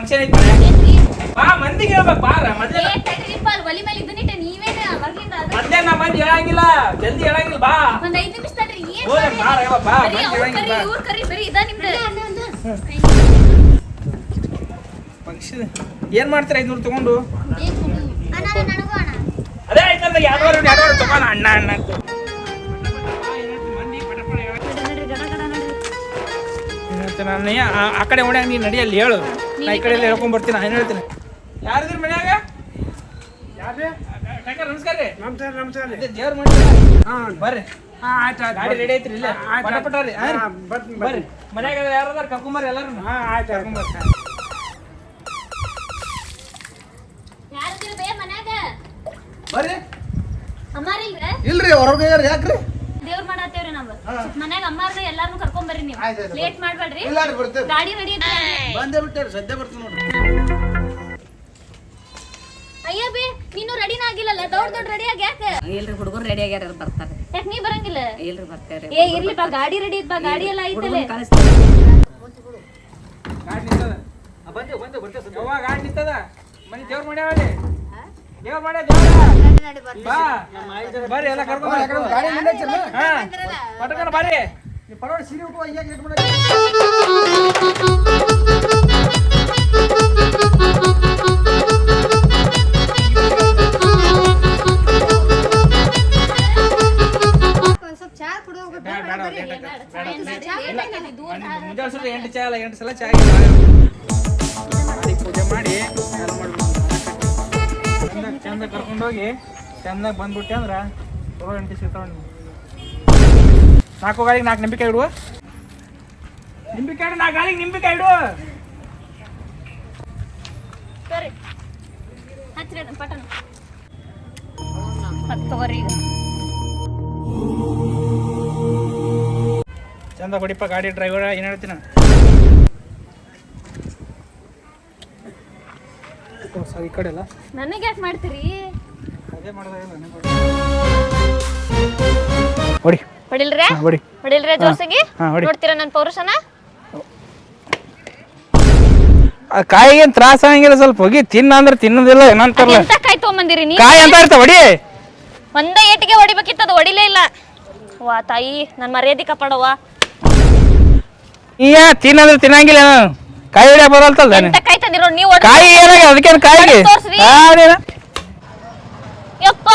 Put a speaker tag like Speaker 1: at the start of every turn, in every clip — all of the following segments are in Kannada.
Speaker 1: ಫಂಕ್ಷನ್ ಐತಿ. ಬಾ ಮಂದಿಗೆ ಹೇಳ್ಬೇಕು ಬಾರ ಮೊದ್ಲೇ
Speaker 2: ಅಲ್ಲಿ ಒಲಿ ಮೇಲೆ ಇದನ್ನಿಟ್ಟೆ ನೀವೇನ ಮೊದ್ಲಿಂದ ಅದು-
Speaker 1: ಮೊದ್ಲೇ ನಾ ಮಂದಿ ಹೇಳಂಗಿಲ್ಲ ಜಲ್ದಿ ಹೇಳಂಗಿಲ್ಲ ಬಾ.
Speaker 2: ಒಂದ್ ಐದು ನಿಮಿಷ ತಡ್ರಿ, ಏನ್
Speaker 1: ಮಾಡ್ತಾರೆ
Speaker 2: ಮಾಡಿ?
Speaker 1: ಬಾರ ಯವ್ವ, ಬಾ,
Speaker 2: ಬರೀ
Speaker 1: ಮಂದಿ
Speaker 2: ಅವ್ರ್
Speaker 1: ಹೇಳಂಗಿಲ್ಲ
Speaker 2: ಕರಿ,
Speaker 1: ಬಾ.
Speaker 2: ಇವ್ರ್ ಕರಿ, ಬರೀ ಇದ ನಿಮ್ದು.
Speaker 1: ಫಂಕ್ಷನ್ ಏನ್ ಮಾಡ್ತೀರ ಐದ್ನೂರು ತಗೊಂಡು?
Speaker 3: ಅಣ್ಣ ನನಗೂ ಅಣ್ಣ
Speaker 1: ಅದೇ ಆಯ್ತಲ್ಲ ಯಾರು ಯಾರು ತಗೋಣ ಅಣ್ಣ ಅಣ್ಣ ಅಂತ. ನಾನು ಆ ಕಡೆ ಓಡ್ಯಾಗ ನೀನು ನಡಿಯಲ್ಲಿ ಹೇಳು. ನಾ ಈ ಕಡೆ ಎಲ್ಲ ಹೇಳ್ಕೊಂಡ್ ಬರ್ತೀನಿ ನಾನು ಹೇಳ್ತೀನಿ? ಯಾರಿದ್ರ ಮನ್ಯಾಗ? ನಮಸ್ಕಾರ ರೀ.
Speaker 4: ನಮಸ್ಕಾರ ನಮಸ್ಕಾರ
Speaker 1: ಅದೇ ದೇವ್ರ ಮಾಡಿ ಬರ್ರಿ.
Speaker 4: ಹಾಂ ಆಯ್ತು ಆಯ್ತು
Speaker 1: ಗಾಡಿ ರೆಡಿ ಐತ್ರಿ ಇಲ್ಲ.
Speaker 4: ಆಯ್ತು,
Speaker 1: ಪಟ ಪಟ ರೀ. ಹಾಂ ರೀ.
Speaker 4: ಹಾಂ,
Speaker 1: ಬರ್ರಿ. ಮನ್ಯಾಗ ಯಾರದಾರ ಕರ್ಕೊಂಬರ್ರಿ ಎಲ್ಲಾರು
Speaker 4: ಹಾಂ ಆಯ್ತು
Speaker 2: ಮನ್ಯಾಗ?
Speaker 5: ಬರ್ರಿ.
Speaker 2: ಅಮ್ಮಾರಿಲ್ರಿ?
Speaker 5: ಇಲ್ರಿ ಹೊರಗೆ ಯಾಕ್ರಿ?
Speaker 2: ಮನ್ಯಾಗ ಅಮ್ಮಾರ್ದ ಎಲ್ಲಾರ್ನು ಕರ್ಕೊಂಡ್ ಬರ್ರಿ ನೀವು.
Speaker 5: ಆಯ್ತ್ ಆಯ್ತ್
Speaker 2: ಲೇಟ್ ಮಾಡ್ಬೇಡ್ರಿ.
Speaker 5: ಬರ್ತೇವೆ.
Speaker 2: ಗಾಡಿ ರೆಡಿ
Speaker 5: ಬಂದೇ ಬಿಟ್ಟೇರಿ ಸದ್ಯ ಬರ್ತೀನಿ ನೋಡ್ರಿ.
Speaker 2: ಅಯ್ಯ ಬೇ ನೀನು ರೆಡಿನ ಆಗಿಲ್ಲಲ್ಲ? ದೊಡ್ಡ ದೊಡ್ಡ ರೆಡಿ ಆಗಿ ಯಾಕೆ?
Speaker 6: ಇಲ್ರಿ ಹುಡುಗರು ರೆಡಿ ಆಗ್ಯಾರ ಬರ್ತಾರೆ?
Speaker 2: ಯಾಕೆ ನೀ ಬರಂಗಿಲ್ಲ?
Speaker 6: ಇಲ್ರಿ ಬರ್ತಾರೆ?
Speaker 2: ಏ ಇರ್ಲಿ ಬಾ ಗಾಡಿ ರೆಡಿ ಐತ್ ಬಾ ಗಾಡಿ ಎಲ್ಲ ಐತಲ್ಲ
Speaker 6: ಕಳಿಸ್ತಾರೆ.
Speaker 1: ಗಾಡಿ ನಿಂತದ? ಬಂದೆ ಬಂದೆ ಬರ್ತೇವೆ ಗಾಡಿ ನಿಂತದ? ಮನೆ ದೇವ್ರ ಮಾಡ್ಯಾವಲ್ಲಿ ಬರ್ರಿ ಎಲ್ಲ ಕರ್ಕೊಂಡ್ ಬರ್ರಿ. ಪಟಕನ
Speaker 5: ಪರವಾಡ ಸೀರೆ ಉಟ್ಕೊ ಈಗ
Speaker 1: ಚಂದಾಗ ಬಂದ್ಬಿಟ್ಟೆ ಅಂದ್ರೆ ಚಲೋ ಎಂಟಿ ಸಿಗ್ತಾವ ನಾಲ್ಕು ಗಾಳಿಗೆ ನಾಲ್ಕು ನಿಂಬಿಕಾಯಿ ಇಡುವ ನಿಂಬಿಕಾಯಿ ಇಡು ನಾಲ್ಕು ಗಾಳಿಗೆ ನಿಂಬಿಕಾಯಿ ಇಡು. ಚಂದ ಹೊಡಿಪ ಗಾಡಿ ಡ್ರೈವರ್ ಏನು ಹೇಳ್ತೀನಿ? ಸರ್ ಈ ಕಡೆ ಅಲ್ಲ?
Speaker 2: ನನಗೆ ಯಾಕೆ ಮಾಡ್ತೀರಿ?
Speaker 1: ಹೊಡಿ.
Speaker 2: ಹೊಡಿಲ್ರೆ?
Speaker 1: ಹಾ, ಹೊಡಿ.
Speaker 2: ಹೊಡಿಲ್ರೆ ಜೋರ್ಸಿಗೆ?
Speaker 1: ಹಾ, ಹೊಡಿ.
Speaker 2: ನೋಡ್ತೀರಾ ನನ್ನ ಪೌರುಷನ?
Speaker 1: ಆ ಕಾಯಿಗೇನು ತ್ರಾಸ ಆಗಂಗಿಲ್ಲ ಸ್ವಲ್ಪ ಹೋಗಿ ತಿನ್ನ ಅಂದ್ರೆ ತಿನ್ನೋದಿಲ್ಲ ಏನಂತಾರಲ್ಲ
Speaker 2: ಎಂತ ಕಾಯಿ ತೊಗೊಂಬಂದಿರಿ ನೀ
Speaker 1: ಕಾಯಿ ಅಂತ ಇರ್ತಾವ ಹೊಡಿ.
Speaker 2: ಒಂದ ಏಟಿಗೆ ಹೊಡಿಬೇಕಿತ್ತು ಅದು ಹೊಡಿಲೇ ಇಲ್ಲ. ವಾ ತಾಯಿ ನನ್ನ ಮರ್ಯಾದೆ ಕಾಪಾಡವ್ವ.
Speaker 1: ತಿನ್ನ ತಿನ್ನಂದ್ರೆ ತಿನ್ನಂಗಿಲ್ಲ ಏನು? ಕಾಯಿ ಹಿಡಿಯ ಬರಲ್ತಲ್ಲ
Speaker 2: ಎಂತ ಕಾಯಿ ತಂದಿರೋ ನೀವು
Speaker 1: ಕಾಯಿ ಏನಾಗ ಅದಕ್ಕೇನು ಕಾಯಿಗೆ?
Speaker 2: ತೋರ್ಸ್ರಿ.
Speaker 1: ಆ, ನೀನು
Speaker 2: ಯಪ್ಪ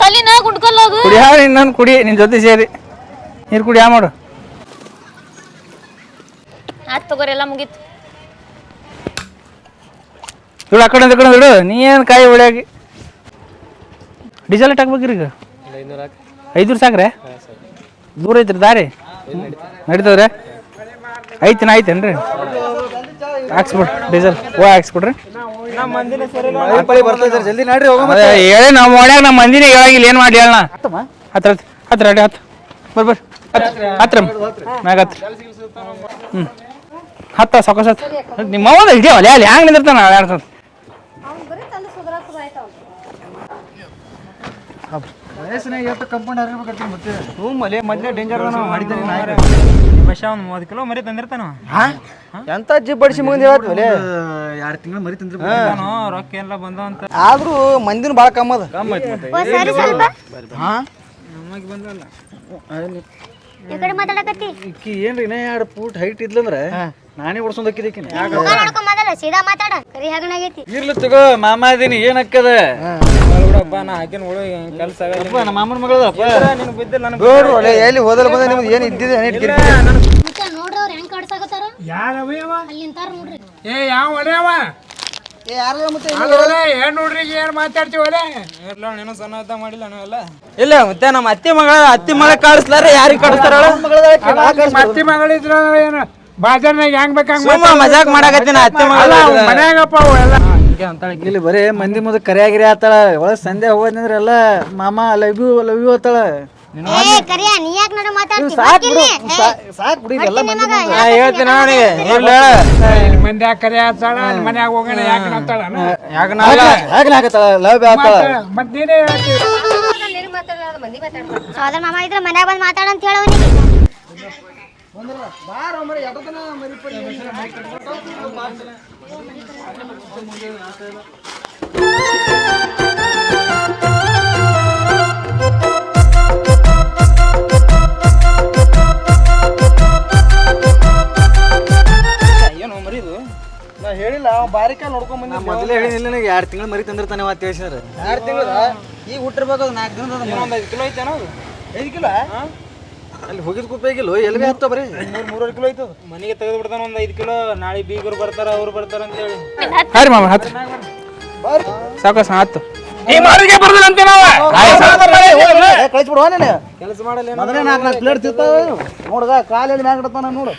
Speaker 2: ತಲಿನ ಗುಂಡ್ಕೊಲ್ಲೋದು
Speaker 1: ಕುಡಿಯಾ ಇನ್ನೊಂದು ಕುಡಿ ನಿನ್ ಜೊತೆ ಸೇರಿ. ನೀರು ಕುಡಿ ಯಾ ಮಾಡು.
Speaker 2: ಆತ್ ತಗೋರಿ ಎಲ್ಲ ಮುಗೀತು.
Speaker 1: ಇಡು ಆ ಕಡೆ ಕಡೆ ಇಡು. ನೀ ಏನು ಕಾಯಿ ಹೊಡಿಯಾಗಿ ಡೀಸೆಲ್ ಹಾಕ್ಬೇಕ್ರಿ ಈಗ? ಐನೂರು ಸಾಕ್ರೆ? ದೂರ ಐತ್ರಿ ದಾರಿ? ನಡೀತದ್ರೆ? ಐತಿನ ಐತೇನ್ರಿ? ಹಾಕ್ಸ್ಬಿಡ್ರಿ ಡೀಸೆಲ್. ಓ ಹಾಕ್ಸ್ಬಿಡ್ರಿ.
Speaker 5: ಮಳೆ ಬರ್ತೈತೆ ಜಲ್ದಿ ನಡ್ರಿ ಹೋಗೋ
Speaker 1: ಅದೇ ಹೇಳಿ ನಮ್ಮ ನಮ್ಮ ಮಂದಿನೇ ಹೇಳಾಗಿಲ್ಲ ಏನು ಮಾಡಿ ಹೇಳಣ ಹತ್ರ ಹತ್ರ ಅಡಿ ಹತ್ತು ಬರ್ ಬರ್ರಿ ಹತ್ರ. ಮ್ಯಾಗ ಹತ್ರ. ಹ್ಮ್. ಹತ್ತ ಸಾಕೋಸ್ ಹತ್ತ ನಿಮ್ಮ ಅವ್ವ ಹಿಡಿಯವಲ್ಲ ಅಲ್ಲಿ ಹ್ಯಾಂಗ ನಿಂದಿರ್ತಾನ?
Speaker 5: ವಯಸ್ಸಿನಾಗ ಎಷ್ಟು ಕಂಪೌಂಡ್ ಮತ್ತೆ? ಹ್ಞೂ ಮಲೆ ಮೊದಲೇ ಡೇಂಜರ್ ನಾವು ಮಾಡಿದ್ದೇನೆ
Speaker 4: ಬಸ್ ಒಂದು ಮೂವತ್ತು ಕಿಲೋ ಮರಿ ತಂದಿರ್ತಾನ
Speaker 5: ಎಂತ ಅಜ್ಜಿ ಬಡಿಸಿ ಮುಂದೆ ಹೇಳತ್ ಒಲೆ ಎರಡು ತಿಂಗಳು ಮರಿ ತಂದ್ರೆ
Speaker 4: ರೊಕ್ಕ ಎಲ್ಲ ಬಂದ ಅಂತ.
Speaker 5: ಆದ್ರೂ ಮಂದಿನ ಭಾಳ ಕಮ್ಮ ಅದ.
Speaker 3: ಸರಿ ಸ್ವಲ್ಪ.
Speaker 5: ಹಾ?
Speaker 4: ನಮಗೆ ಬಂದಲ್ಲ.
Speaker 3: ಈ ಕಡೆ ಮಾತಾಡಕತ್ತಿ.
Speaker 5: ಈಕಿ ಏನ್ರಿ ಇನ್ನ ಎರಡು ಫೂಟ್ ಹೈಟ್ ಇದ್ಲಂದ್ರೆ ನಾನೇ ಓಡಿಸೋದು
Speaker 3: ಮಾತಾಡ ಸೀದಾ ಮಾತಾಡ. ಕರಿ ಹಗಣಾಗೈತಿ
Speaker 5: ಇರ್ಲಿ ತಗೋ ಮಾಮ ಅದೀನಿ ಏನ್ ಹಾಕದ
Speaker 4: ಬಿಡಪ್ಪ ನಾ ಹಾಕಿನ ಹುಳು ಕೆಲಸ
Speaker 5: ನಮ್ಮ ಮಾಮನ ಮಗಳದಪ್ಪ
Speaker 4: ನಿನ್ ಬಿದ್ದಿಲ್ಲ ನನಗೆ
Speaker 5: ಬೇಡ್ರು ಒಲೆ ಎಲ್ಲಿ ಹೋದಲ್ಲ ಬಂದ ನಿಮ್ದು ಏನು ಇದ್ದಿದೆ ಏನ್ ಕಿರಿಕಿರಿ
Speaker 3: ಮುಖ ನೋಡ್ರಿ ಅವ್ರು ಹೆಂಗ್ ಕಡ್ಸಾಕತ್ತಾರ?
Speaker 4: ಯಾರವ
Speaker 3: ಅಲ್ಲಿ ನಿಂತಾರ ನೋಡ್ರಿ.
Speaker 4: ಏ ಯಾವ
Speaker 5: ಏ ಯಾರ ಮತ್ತೆ
Speaker 4: ಏನ್ ನೋಡ್ರಿ ಏನ್ ಮಾತಾಡ್ತೀವಿ ಒಲೆ ಇಲ್ಲ ನೀನು ಸಣ್ಣ ಮಾಡಿಲ್ಲ ನಾವೆಲ್ಲ ಇಲ್ಲ ಮತ್ತೆ ನಮ್ಮ ಅತ್ತಿ ಮಗಳ ಅತ್ತಿ ಮಗಳ ಕಾಡಿಸ್ಲಾರ ಯಾರಿಗೆ ಕಾಡಿಸ್ತಾರ ಅತ್ತಿ ಮಗಳಿದ್ರ ಏನು ಬಾಜಾರ್ನಾಗ ಹೆಂಗ್ ಬೇಕಂಗ ಮಜಾಕ್ ಮಾಡಾಕತ್ತಿನ ಅತ್ತಿ ಮಗಳ ಮನ್ಯಾಗಪ್ಪ ಅವು ಎಲ್ಲ. ಹಿಂಗೆ
Speaker 5: ಇಲ್ಲಿ ಬರೀ ಮಂದಿ ಮುಂದೆ ಕರಿಯಾಗಿರಿ ಆತಾಳ. ಒಳಗೆ ಸಂಧ್ಯಾ ಹೋಗೋದಂದ್ರೆ ಎಲ್ಲ ಮಾಮ ಲವ್ ಯು ಲವ್ ಯು ಆತಾಳ.
Speaker 3: ಏ ಕರಿಯ ನೀ ಯಾಕೆ ನೋಡ ಮಾತಾಡ್ತಿ?
Speaker 5: ಸಾಕ್ ಬಿಡು ಸಾಕ್- ಸಾಕ್ ಬಿಡಿ ಎಲ್ಲ ಮಂದಿ ಮುಂದೆ.
Speaker 4: ನಾ ಹೇಳ್ತೀನಿ ಅವನಿಗೆ. ಇಲ್ಲ ಇಲ್ಲಿ ಮಂದಿ ಕರೆ ಆತಾಳ? ಅಲ್ಲಿ ಮನ್ಯಾಗ ಹೋಗೋಣ ಯಾಕೆ ಅಂತಾಳ ಯಾಕೆ
Speaker 5: ಹಾಗೆ ಹಾಕತ್ತಾಳ ಲವ್ ಆತಾಳ.
Speaker 4: ಮತ್ತೆ ನೀನೇ ಹೇಳ್ತೀವಿ
Speaker 3: ಸೋದರ ಮಾಮ ಇದ್ರ ಮನ್ಯಾಗ ಬಂದು ಮಾತಾಡ ಅಂತ ಹೇಳವನಿಗೆ
Speaker 7: ಬಾರೋ ಮರಿ ಪರಿ
Speaker 4: ಏನು ಮರಿ ಇದು?
Speaker 7: ನಾ ಹೇಳಿಲ್ಲ ಅವ ಬಾರಿಕ ನೋಡ್ಕೊಂಡ್ ಬಂದ ಮೊದಲೇ ಹೇಳಿದಿಲ್ಲ ನನಗೆ ಎರಡು ತಿಂಗಳು ಮರಿ ತಂದಿರ್ತಾನೆ ಅವ ತಿಳಿಸಿದ್ರೆ. ಎರಡು ತಿಂಗಳು ಈಗ ಹುಟ್ಟಿರ್ಬೇಕು ನಾಲ್ಕು ದಿನದ
Speaker 4: ಒಂದು ಐದು ಕಿಲೋ ಐತೆ
Speaker 7: ಐದು ಕಿಲೋ? ಅಲ್ಲಿ ಹೋಗಿದ್ ಕುಪ್ಪಾಗಿಲ್ಲ ಎಲ್ಲಿ ಹತ್ತ ಹತ್ತೋ ಬರೀ? ಮೂರು ಮೂರುವರೆ ಕಿಲೋ ಆಯ್ತು
Speaker 4: ಮನೆಗೆ ತೆಗೆದು ಬಿಡ್ತಾನ ಒಂದ್ ಐದು ಕಿಲೋ. ನಾಳೆ ಬೀಗರು ಬರ್ತಾರ ಅವ್ರು ಬರ್ತಾರ ಅಂತ ಹೇಳಿ
Speaker 1: ಹಾರಿ ಮಾಮ ಹತ್ತು ಸಾಕು ಹತ್ತು. ಈ ಮಾರಿಗೆ ಬರ್ದಿಲ್ಲ ಅಂತ ನಾವು
Speaker 7: ಕಳಿಸ್ಬಿಡುವ ನೀನು. ಕೆಲಸ ಮಾಡಲ್ಲ ಮೊದಲೇ ನಾಲ್ಕು ನಾಲ್ಕು ಪ್ಲೇಟ್ ತಿಂತಾವ ನೋಡ್ದ ಕಾಲಲ್ಲಿ ಮ್ಯಾಗ ಇಡ್ತಾನ ನೋಡು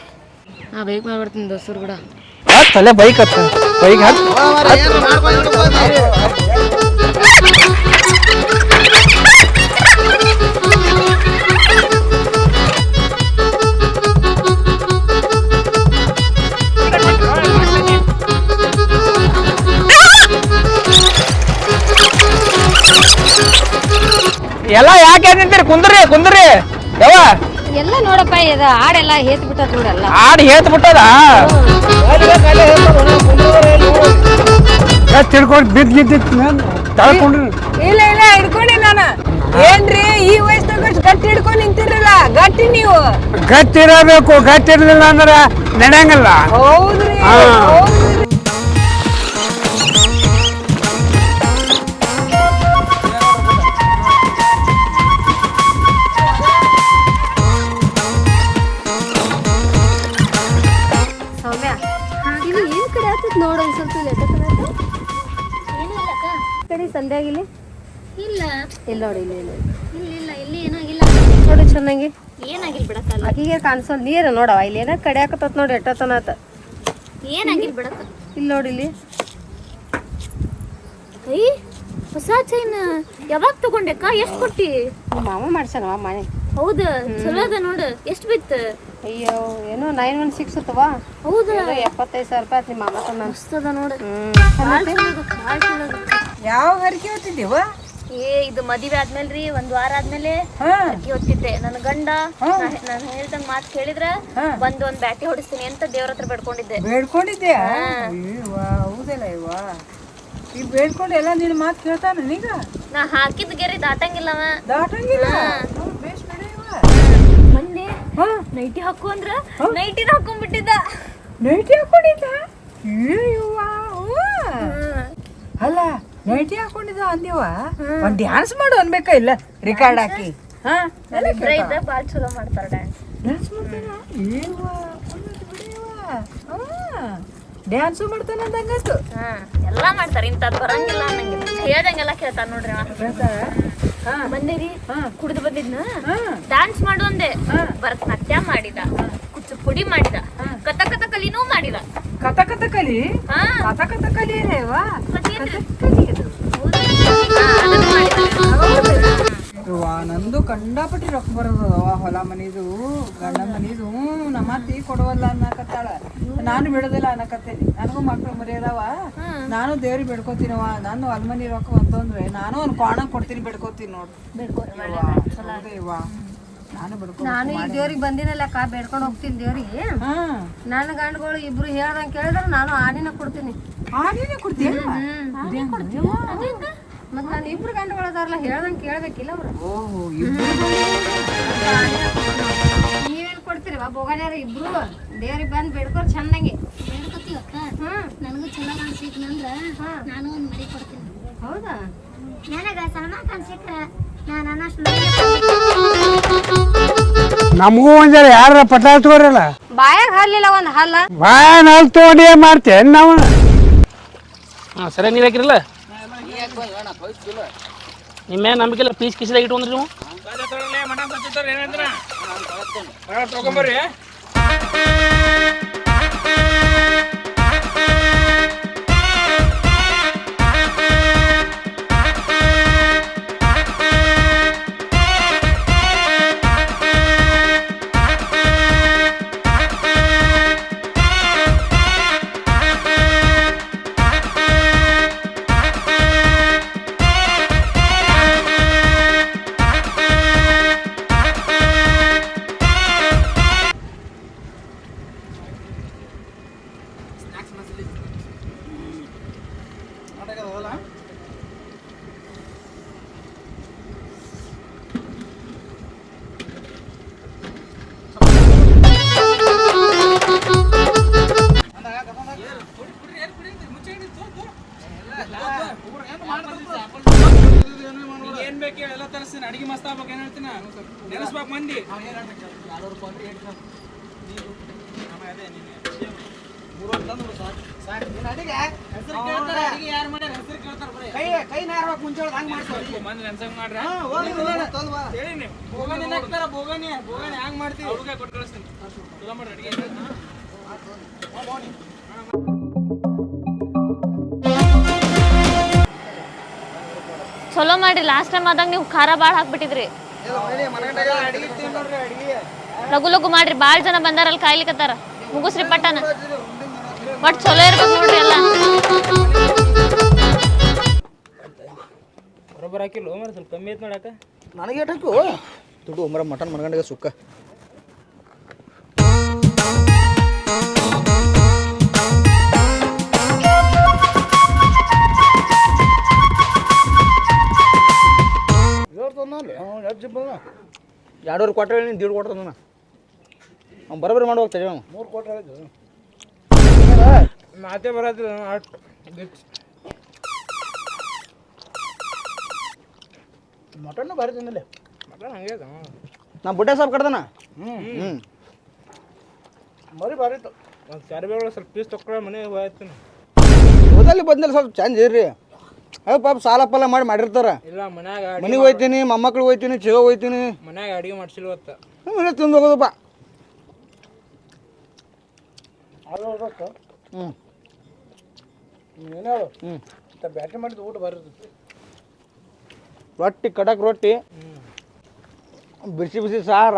Speaker 8: ನಾ ಬೈಕ್ ಮಾಡ್ಬಿಡ್ತೀನಿ ದೋಸ್ತರು ಕೂಡ.
Speaker 1: ತಲೆ ಬೈಕ್ ಹತ್ತು. ಬೈಕ್ ಹತ್ತು. ಎಲ್ಲ ಯಾಕೆ ನಿಂತೀರಿ? ಕುಂದ್ರಿ ಕುಂದ್ರಿ. ಯಾವ
Speaker 8: ಎಲ್ಲ ನೋಡಪ್ಪ ಇದು ಹಾಡೆಲ್ಲ ಹೇತ್ ಬಿಟ್ಟದ ನೋಡಲ್ಲ.
Speaker 1: ಆಡ್ ಹೇತ್ ಬಿಟ್ಟದ ತಿಳ್ಕೊಂಡು ಬಿದ್ದು ಗಿದ್ದಿತ್ತು ತಳ್ಕೊಂಡ್ರಿ.
Speaker 9: ಇಲ್ಲ ಇಲ್ಲ ಹಿಡ್ಕೊಂಡೆ ನಾನು. ಏನ್ರಿ ಈ ವಯಸ್ಸಾಗ ಗಟ್ಟಿ ಹಿಡ್ಕೊಂಡ್ ನಿಂತಿರಲ್ಲ ಗಟ್ಟಿ ನೀವು.
Speaker 1: ಗಟ್ಟಿ ಇರಬೇಕು ಗಟ್ಟಿ ಇರಲಿಲ್ಲ ಅಂದ್ರೆ ನಡೆಯಂಗಿಲ್ಲ.
Speaker 9: ಹೌದ್ರಿ. ಹೌದ್ರಿ.
Speaker 2: ಕಡೆ ಇಲ್ಲಿ? ಇಲ್ಲ.
Speaker 8: ಇಲ್ಲ ನೋಡಿ ಇಲ್ಲಿ ಇಲ್ಲಿ.
Speaker 2: ಇಲ್ಲ ಇಲ್ಲ ಇಲ್ಲಿ ಏನೋ ಇಲ್ಲ
Speaker 8: ನೋಡಿ ಚೆನ್ನಾಗಿ.
Speaker 2: ಏನಾಗಿಲ್ ಬಿಡಕ್ಕಲ್ಲ
Speaker 8: ಆಕಿಗೆ ಕಾಣಿಸೋಲ್ ನೀರು ನೋಡವ ಇಲ್ಲಿ ಏನೋ ಕಡೆ ಹಾಕತ್ತ ನೋಡಿ ಎಟ್ಟತನ ಆತ
Speaker 2: ಏನಾಗಿಲ್ ಬಿಡತ್ತ
Speaker 8: ಇಲ್ಲಿ ನೋಡಿ ಇಲ್ಲಿ.
Speaker 2: ಐ ಹೊಸ ಚೈನ್ ಯಾವಾಗ ತಗೊಂಡೆಕ್ಕ? ಎಷ್ಟು ಕೊಟ್ಟಿ?
Speaker 8: ಮಾಮ ಮಾಡ್ಸನವ ಮನೆ.
Speaker 2: ಹೌದ ಚಲೋ ಅದ ನೋಡು. ಎಷ್ಟು ಬಿತ್ತು?
Speaker 8: ಅಯ್ಯೋ ಏನೋ ನೈನ್ ಒನ್ ಸಿಕ್ಸ್ ಅಥವಾ
Speaker 2: ಹೌದ?
Speaker 8: ಎಪ್ಪತ್ತೈದು ಸಾವಿರ ರೂಪಾಯಿ ಆತ್ ನಿಮ್ಮ ಮಾಮ ತಂದ
Speaker 2: ಅದ ನೋಡು.
Speaker 8: ಹ್ಮ್.
Speaker 9: ಯಾವ ಹರಕೆ ಹೊತ್ತಿದ್ದೀವ
Speaker 2: ಏ ಇದು ಮದುವೆ ಆದ್ಮೇಲ್ರಿ ಒಂದ್ ವಾರ ಆದ್ಮೇಲೆ
Speaker 9: ಹರಕೆ
Speaker 2: ಅಕ್ಕಿ ಹೊತ್ತಿದ್ದೆ. ನನ್ನ ಗಂಡ ನಾನು ಹೇಳ್ದಂಗ್ ಮಾತ್ ಕೇಳಿದ್ರ ಬಂದ್ ಒಂದ್ ಬ್ಯಾಟಿ ಹೊಡಿಸ್ತೀನಿ ಅಂತ ದೇವ್ರ ಹತ್ರ ಬೇಡ್ಕೊಂಡಿದ್ದೆ.
Speaker 9: ಬೇಡ್ಕೊಂಡಿದ್ದೆ ಹೌದಲ್ಲ ಇವ ಈ ಬೇಡ್ಕೊಂಡು ಎಲ್ಲ ನಿನ್ ಮಾತು ಕೇಳ್ತಾನ ನೀಗ?
Speaker 2: ನಾ ಹಾಕಿದ್ ಗೆರೆ
Speaker 9: ದಾಟಂಗಿಲ್ಲ ಬೇಷ್ ನಡೆಯುವ
Speaker 2: ಮೊನ್ನೆ ನೈಟಿ ಹಾಕು ಅಂದ್ರ ನೈಟಿನ ಹಾಕೊಂಡ್ಬಿಟ್ಟಿದ್ದ.
Speaker 9: ನೈಟಿ ಹಾಕೊಂಡಿದ್ದ? ಅಯ್ಯವ್ವ, ನೈಟಿ ಹಾಕೊಂಡಿದ್ದ ಅಂದಿವ ಒಂದ್ ಡ್ಯಾನ್ಸ್ ಮಾಡು ಅನ್ಬೇಕ ಇಲ್ಲ? ರೆಕಾರ್ಡ್ ಹಾಕಿ.
Speaker 2: ಬಾಳ್ ಚಲೋ ಮಾಡ್ತಾರ ಡ್ಯಾನ್ಸ್
Speaker 9: ಡ್ಯಾನ್ಸ್ ಮಾಡ್ತಾನ ಡ್ಯಾನ್ಸು ಮಾಡ್ತಾನ ಅಂದಂಗಾತು.
Speaker 2: ಹಾ. ಎಲ್ಲಾ ಮಾಡ್ತಾರ. ಇಂಥದ್ದು ಬರಂಗಿಲ್ಲ ಅನ್ನಂಗಿಲ್ಲ. ಹೇಳ್ದಂಗೆಲ್ಲ ಕೇಳ್ತಾರ ನೋಡ್ರಿ ಬಂದೇರಿ? ಕುಡಿದು ಬಂದಿದ್ನ? ಡ್ಯಾನ್ಸ್ ಮಾಡು ಅಂದೆ. ಭರತನಾಟ್ಯ ಮಾಡಿದ. ಕುಚ್ಚುಪುಡಿ ಮಾಡಿದ. ಕಥ ಕಥ ಕಲಿನೂ ಮಾಡಿದ.
Speaker 9: ಕಥ ಕಥ ಕಲಿ? ಕಥ ಕಥ? ಕಲಿ ಅದು ವಾ ನಂದು ಕಂಡಾಪಟ್ಟಿ ರೊಕ್ಕ ಬರೋದವ ಹೊಲ ಮನಿದು ಗಂಡ ಮನಿದು. ನಮ್ಮ ಅತ್ತಿ ಕೊಡವಲ್ಲ ಅನ್ನಕತ್ತಾಳ. ನಾನು ಬಿಡೋದಿಲ್ಲ ಅನ್ನಕತ್ತೇನಿ. ನನಗೂ ಮಕ್ಳು ಮರಿ ಅದಾವ ನಾನು ದೇವ್ರಿ ಬಿಡ್ಕೋತೀನವ ನಾನು ಅಲ್ಮನಿ ರೊಕ್ಕ ಅಂತಂದ್ರೆ ನಾನು ಒಂದು ಕೋಣ ಕೊಡ್ತೀನಿ ಬಿಡ್ಕೋತೀನಿ ನೋಡ್ರಿ. ನಾನು
Speaker 8: ಈ ದೇವ್ರಿಗೆ ಬಂದಿನಲ್ಲ ಕಾ ಬೇಡ್ಕೊಂಡು ಹೋಗ್ತೀನಿ ದೇವ್ರಿಗೆ.
Speaker 9: ಹಾ.
Speaker 8: ನನ್ನ ಗಂಡುಗಳು ಇಬ್ರು ಹೇಳ್ದಂಗೆ ಕೇಳಿದ್ರೆ ನಾನು ಆನಿನ ಕೊಡ್ತೀನಿ.
Speaker 9: ಆನಿನ ಕೊಡ್ತೀಯ?
Speaker 8: ಮತ್ತೆ ನಾನು ಇಬ್ರು ಗಂಡುಗಳು ಅದಾರಲ್ಲ ಹೇಳ್ದಂಗೆ ಕೇಳ್ಬೇಕಿಲ್ಲ ಅವ್ರು.
Speaker 9: ಓಹೋ ನೀವೇನು
Speaker 8: ನೀವೇನ್ ಕೊಡ್ತೀರಿ ಬಾ ಬೋಗಾನ್ಯಾರ ಇಬ್ರು. ದೇವ್ರಿಗೆ ಬಂದು ಬೇಡ್ಕೊರ್ ಚಂದಂಗೆ.
Speaker 2: ಬೇಡ್ಕೊತೀವಕ್ಕ ನನಗೂ ಚೆನ್ನಾಗಿ ಅಂದ್ರೆ ನಾನು ಒಂದು ಮರಿ ಕೊಡ್ತೀನಿ.
Speaker 8: ಹೌದಾ?
Speaker 2: ನನಗ ಸಲ್ಮಾನ್ ಖಾನ್ ಸಿಕ್ಕ್ರ ನಾನು ಅನ್ನಷ್ಟು
Speaker 1: ನಮಗೂ ಒಂದ್ ಯಾರ ಪಟ ತಗೋರಲ್ಲ
Speaker 8: ಬಾಯಾಗ ಹಲ್ಲಿಲ್ಲ ಒಂದು ಹಲ್ಲ.
Speaker 1: ಬಾಯ ನಾಲ್ ತಗೊಂಡು ಏನ್ ಮಾಡ್ತೇನ್ ನಾವು.
Speaker 10: ಹಾಂ ಸರಿ ನೀವು ಹಾಕಿರಲ್ಲ? ನಿಮ್ಮ ನಂಬಿಕೆಲ್ಲ ಪೀಸ್ ಕಿಸಿದಾಗ ಇಟ್ಕೊಂಡ್ರಿ ನೀವು?
Speaker 1: ತಗೊಂಬರ್ರಿ. ನೆನ್ಸಂಗ್ ಮಾಡ್ರಿ. ಹೇಳಿನಿ ಬೋಗನಿ ಹಾಕ್ತಾರ ಬೋಗನಿ ಬೋಗನಿ ಹ್ಯಾಂಗ್ ಮಾಡ್ತೀವಿ ಅವ್ರಿಗೆ ಕೊಟ್ಟು ಕಳಿಸ್ತೀನಿ. ಚಲೋ ಮಾಡ್ರಿ ಅಡಿಗೆ.
Speaker 2: ಚಲೋ ಮಾಡ್ರಿ ಲಾಸ್ಟ್ ಟೈಮ್ ಆದಾಗ ನೀವು ಖಾರ ಭಾಳ ಹಾಕ್ಬಿಟ್ಟಿದ್ರಿ. ಲಘು ಲಘು ಮಾಡ್ರಿ ಭಾಳ ಜನ ಬಂದಾರಲ್ಲ ಕಾಯ್ಲಿಕತ್ತಾರ. ಮುಗಿಸ್ರಿ ಪಟ್ಟನ. ಬಟ್ ಚಲೋ ಇರ್ಬೇಕು ನೋಡ್ರಿ ಎಲ್ಲ.
Speaker 1: ಬರೋಬ್ಬರ ಹಾಕಿಲ್ಲ. ಮರ ಸ್ವಲ್ಪ ಕಮ್ಮಿ ಐತೆ ನೋಡಕ್ಕ.
Speaker 11: ನನಗೆ ಏಟ್ ಹಾಕು? ದುಡ್ಡು ಒಮ್ಮರ ಮಟನ್ ಮನಗಂಡಿಗೆ ಸುಕ್ಕ. ಎರಡೂವರೆ ಕ್ವಾರ್ಟರ್ ನೀನು ದೀಡ್ ಕ್ವಾರ್ಟರ್ ನಾನು ಅವ್ನು ಬರೋಬ್ಬರಿ ಮಾಡಿ ಹೋಗ್ತೇವೆ ಅವ್ನು ಮೂರು ಕ್ವಾರ್ಟರ್
Speaker 1: ಮಾತೇ ಬರೋದಿಲ್ಲ ಅಟ್
Speaker 11: ಮಟನ್ನು ಭಾರಿ ತಿಂದಿಲ್ಲ.
Speaker 1: ಮಟನ್ ಹಂಗೆ ಅದ
Speaker 11: ನಾ ಬುಡ್ಡೆ ಸಾಬ್ ಕಡ್ದನ ಹ್ಞೂ ಹ್ಞೂ ಮರಿ ಭಾರಿ ಇತ್ತು.
Speaker 1: ಒಂದು ಕರಿಬೇವು ಸ್ವಲ್ಪ ಪೀಸ್ ತಗೊಳ್ಳ ಮನೆ ಹೋಗ್ತೀನಿ.
Speaker 11: ಹೋದಲ್ಲಿ ಬಂದಲ್ಲಿ ಸ್ವಲ್ಪ ಚಂದ ಇರ್ರಿ. ಅಯ್ಯೋ ಪಾಪ ಸಾಲ ಪಲ್ಲ ಮಾಡಿ ಮಾಡಿರ್ತಾರ.
Speaker 1: ಇಲ್ಲ ಮನ್ಯಾಗ
Speaker 11: ಮನೆಗೆ ಹೋಯ್ತೀನಿ ಮೊಮ್ಮಕ್ಳು ಹೋಯ್ತೀನಿ ಚಿಗೋ ಹೋಯ್ತೀನಿ.
Speaker 1: ಮನ್ಯಾಗ ಅಡಿಗೆ ಮಾಡ್ಸಿಲ್ಲ ಇವತ್ತು.
Speaker 11: ಮನೆ ತಿಂದು ಹೋಗೋದಪ್ಪ ಹ್ಞೂ ಹ್ಞೂ
Speaker 12: ಬ್ಯಾಟ್ರಿ ಮಾಡಿದ ಊಟ ಬರ್ತದೆ
Speaker 11: ರೊಟ್ಟಿ ಕಡಕ್ ರೊಟ್ಟಿ. ಬಿಸಿ ಬಿಸಿ ಸಾರ.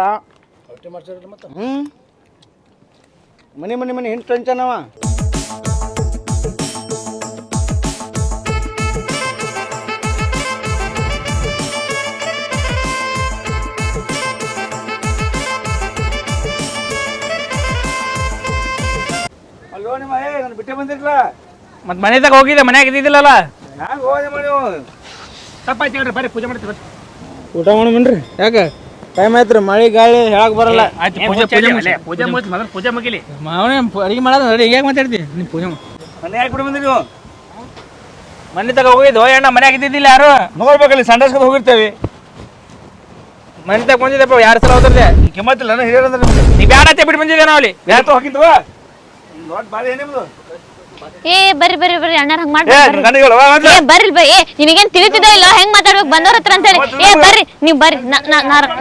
Speaker 12: ರೊಟ್ಟಿ ಮಾಡ್ಸಿರಲ್ಲ ಮತ್ತೆ?
Speaker 11: ಹ್ಞೂ ಮನೆ ಮನೆ ಮನೆ ಹಿಂಟ್ ಟಂಚನವ ಅಲ್ಲೋ ನಿಮ್ಮ ಏ ನಾನು ಬಿಟ್ಟೆ ಬಂದಿರಲ್ಲ
Speaker 1: ಮತ್ತೆ ಮನೆ ತಗ ಹೋಗಿದ್ದೆ ಮನ್ಯಾಗ ಇದ್ದಿದ್ದಿಲ್ಲಲ್ಲ?
Speaker 11: ಹ್ಯಾಂಗ ಹೋದೆ ಮಾಡಿ ನೀವು
Speaker 1: ತಪ್ಪಾಯ್ತು ಹೇಳ್ರಿ ಬರ್ರಿ ಪೂಜೆ ಮಾಡ್ತೀವಿ ಬರ್ರಿ.
Speaker 11: ಊಟ ಮಾಡಮನ್ರಿ ಯಾಕ? ಟೈಮ್ ಆಯ್ತ್ರಿ ಮಳೆ ಗಾಳಿ ಹೇಳಕ್ ಬರಲ್ಲ.
Speaker 1: ಆಯ್ತು ಪೂಜೆ ಪೂಜೆ ಪೂಜೆ ಮುಗಿಲಿ ಮೊದಲು ಪೂಜೆ ಮುಗಿಲಿ. ಮಾವನೇ ಅಡಿಗೆ ಮಾಡೋದು ರೆಡಿ ಹೇಗೆ ಮಾತಾಡ್ತಿ? ನೀವು ಪೂಜೆ ಮಾ-
Speaker 11: ಮನೆ ಯಾಕೆ ಬಿಟ್ಟು ಬಂದ್ರಿ ನೀವು?
Speaker 1: ಮನೆ ತಗ ಹೋಗಿದ್ದು ಅಣ್ಣ ಮನ್ಯಾಗ ಇದ್ದಿದ್ದಿಲ್ಲ ಯಾರು?
Speaker 11: ನೋಡ್ಬೇಕಲ್ಲಿ ಸಂಡಸ್ ಹೋಗಿರ್ತೇವೆ.
Speaker 1: ಮನೆ ತಗ ಬಂದಿದ್ದಪ್ಪ ಯಾರು ಸಲ ಹೋದ್ರೆ
Speaker 11: ಕಿಮ್ಮತ್ತಿಲ್ಲ ಹಿರಿಯರಂದ್ರೆ ನಿಮ್ಗೆ.
Speaker 1: ನೀ ಬ್ಯಾಡ ಅಂತ ಬಿಟ್ಟು ಬಂದಿದ್ದೆ ನಾವಲ್ಲಿ ಅಲ್ಲಿ
Speaker 11: ಹೋಗಿದ್ವಾ ನೋಡ್ ದೊಡ್ಡ ಬಾರಿ ನಿಮ್ದು?
Speaker 2: ಏ ಬರ್ರಿ ಬರ್ರಿ ಬರ್ರಿ ಅಣ್ಣಾರ ಹಂಗ ಮಾಡ್ರಿ
Speaker 11: ಏ
Speaker 2: ಬರ್ರಿ. ಬೈ ಏ ನಿನಗೇನ್ ತಿಳಿತಿದ ಇಲ್ಲ ಹೆಂಗ್ ಮಾತಾಡ್ಬೇಕು? ಬಂದವ್ರ ಹತ್ರ ಅಂತ ಹೇಳಿ ಏ ಬರ್ರಿ ನೀವ್ ಬರ್ರಿ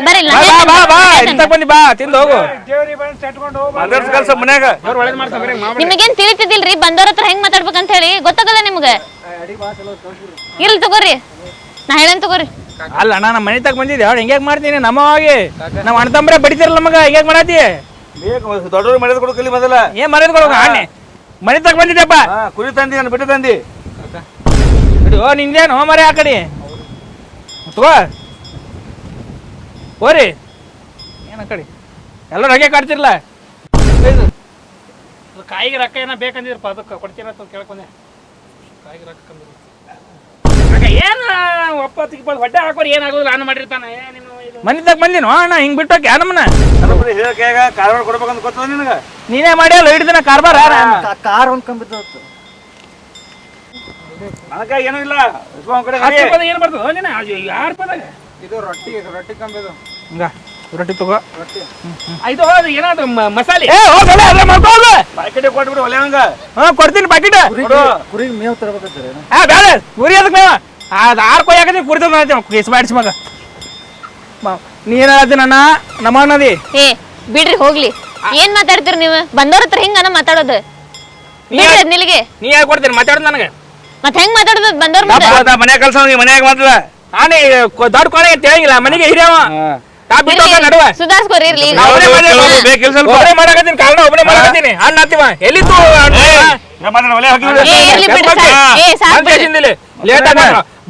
Speaker 2: ಬರ್ರಿ
Speaker 1: ಬಾ ಬಾ ಬಾ
Speaker 2: ಹೇಳ್ತೇನೆ.
Speaker 1: ಇಂತ ಬಾ ತಿಂದು ಹೋಗು.
Speaker 12: ದೇವ್ರಿಗೆ ಬಂದು ಸೆಟ್ಕೊಂಡು ಹೋಗ್ಬಾರ್ದು
Speaker 11: ಅದರ್ಸ್ ಕಲ್ಸ ಮನ್ಯಾಗ.
Speaker 1: ಅವ್ರು ಒಳ್ಳೇದು ಮಾಡ್ತಾರೆ ಬರೀ ಮಾವ
Speaker 2: ನಿಮಗೇನ್ ತಿಳಿತಿದಿಲ್ರಿ ಬಂದವ್ರ ಹತ್ರ ಹೆಂಗ್ ಮಾತಾಡ್ಬೇಕಂತ ಹೇಳಿ. ಗೊತ್ತಾಗಲ್ಲ ನಿಮ್ಗೆ? ಇಲ್ ತಗೋರಿ. ನಾ ಹೇಳೇನ್ ತಗೋರಿ?
Speaker 1: ಅಲ್ಲ ಅಣ್ಣ ನಮ್ಮ ಮನೆ ತಗ ಬಂದಿದ್ದೆ. ಅವ್ರು ಹೆಂಗ್ಯಾಕ್ ಮಾಡ್ತೀನಿ? ನಮ್ಮವಾಗಿ ನಮ್ಮ ಅಣ್ಣ ತಮ್ಮರೇ ಬಡಿತಿರಲ್ಲ ನಮಗ ಹೆಂಗ್ಯಾಕ್ ಮಾಡತ್ತಿ
Speaker 11: ದೊಡ್ಡವ್ರು ಮರ್ಯಾದ ಮೊದಲ.
Speaker 1: ಏನ್ ಮರ್ಯಾದ ಕೊಡೋಗ ಅಣ್ಣೆ. ಮನೆ ತಗ ಬಂದಿದ್ದೆಪ್ಪ.
Speaker 11: ಹಾ ಕುರಿ ತಂದಿ ನಾನು ಬಿಟ್ಟು ತಂದಿ.
Speaker 1: ಬಿಡು ಓ ನಿಂದೇನು ಮರೆ ಆ ಕಡೆ ತಗೋ. ಹೋರಿ. ಏನ ಕಡೆ ಎಲ್ಲರೂ ಹಾಗೆ ಕಾಡ್ತಿರ್ಲ ಕಾಯಿಗೆ ರೊಕ್ಕ ಏನೋ ಬೇಕಂದಿದ್ರಪ್ಪ ಅದಕ್ಕೆ ಕೊಡ್ತೀರ ಅಂತ ಕೇಳ್ಕೊಂಡೆ ಕಾಯಿಗೆ ರೊಕ್ಕ ಕಮ್ಮಿ. ಏನು ಒಪ್ಪತ್ತು ಇಪ್ಪತ್ತು ಹೊಟ್ಟೆ ಹಾಕೋರು ಏನಾಗೋದಿಲ್ಲ ನಾನು ಮಾಡಿರ್ತಾನೆ. ಮನೆ ತಗ ಬಂದಿನೋ? ಅಣ್ಣ ಹಿಂಗ್ ಬಿಟ್ಟೋಕೆ ನಮ್ಮನ್ನ?
Speaker 11: ಬರೀ ಹೇಳಕ್ಕಾಗ ಕಾರವಾರ ಕೊಡ್ಬೇಕಂತ ಗೊತ್ತದ ನಿನಗ?
Speaker 1: ನೀನೇ ಮಾಡಿಯಲ್ಲ ಹಿಡಿದಿನ ಕಾರ್ಬಾರ?
Speaker 11: ಕಾರ್ ಒಂದ್ ಕಂಬಿದ್ದು ನನಗ ಏನೂ ಇಲ್ಲ. ಇಸ್ಕೊಂಡ್ ಕಡೆ
Speaker 1: ಏನು ಬರ್ತದೆ ನೀನು? ಯಾರು ರೂಪಾಯಿದಾಗ
Speaker 12: ಇದು ರೊಟ್ಟಿ ರೊಟ್ಟಿ ಕಂಬಿದು
Speaker 1: ಹಿಂಗ ರೊಟ್ಟಿ ತಗೋ. ಇದು ಏನಾದ್ರು ಮ- ಮಸಾಲೆ? ಏ ಹೋಗಲ್ಲ ಅಲ್ಲ ಮಾಡ್ಕೋ ಹೋಗು
Speaker 11: ಪಾಕೆಟ್ ಕೊಟ್ಬಿಡು ಒಲೆ ಹಂಗ.
Speaker 1: ಹಾ ಕೊಡ್ತೀನಿ ಪ್ಯಾಕೆಟ್
Speaker 11: ಕುರಿಗೆ ಮೇವ್ ತರಬೇಕಂತಾರೆ
Speaker 1: ಹಾ ಬೇಡ ಉರಿ ಅದಕ್ಕೆ ಅದು ಆರು ಕೇಸ್ ಮಾಡಿಸಿ ಮಗ ಮ- ನೀ ಏನ್ ಹೇಳ್ತೀನಿ ನಮ್ಮ ಅಣ್ಣದಿ
Speaker 2: ಏ ಬಿಡ್ರಿ ಹೋಗ್ಲಿ ಏನ್ ಮಾತಾಡ್ತೀರಿ ನೀವು ಬಂದವ್ರ ಹತ್ರ ಹಿಂಗನ ಮಾತಾಡೋದು ಬಿಡ್ರಿ ಅದ್ ನಿಲ್ಗೆ
Speaker 1: ನೀ ಯಾಕೆ ಕೊಡ್ತೀನಿ ಮಾತಾಡೋದು ನನಗೆ
Speaker 2: ಮತ್ ಹೆಂಗ್ ಮಾತಾಡೋದು ಬಂದವ್ರ ಮುಂದೆ
Speaker 11: ಮನ್ಯಾಗ ಕಲ್ಸ ಮನ್ಯಾಗ ಮಾತ್ರ
Speaker 1: ಆನೆ ದೊಡ್ಡ ಕೊನೆ ತಿಳಿಯಂಗಿಲ್ಲ ಮನೆಗೆ ಹಿರಿಯವ ಬಿಟ್ಟು ನಡುವೆ
Speaker 2: ಸುಧಾರ್ಸ್ಕೋರಿ ಇರ್ಲಿ ಈಗ.
Speaker 1: ಒಬ್ನೇ
Speaker 11: ಸ್ವಲ್ಪ.
Speaker 1: ಒಬ್ನೇ ಮಾಡಾಕತ್ತೀನಿ ಕಾರಣ ಮಾಡಕತ್ತೀನಿ ಅಣ್ಣ
Speaker 2: ಏ ಇರ್ಲಿ ಬಿಡ್ರಿ ಸಾಕ್. ಏ ಸಾಕ್ ಬಿಡ್ರಿ
Speaker 1: ಲೇಟ್ ಆಗ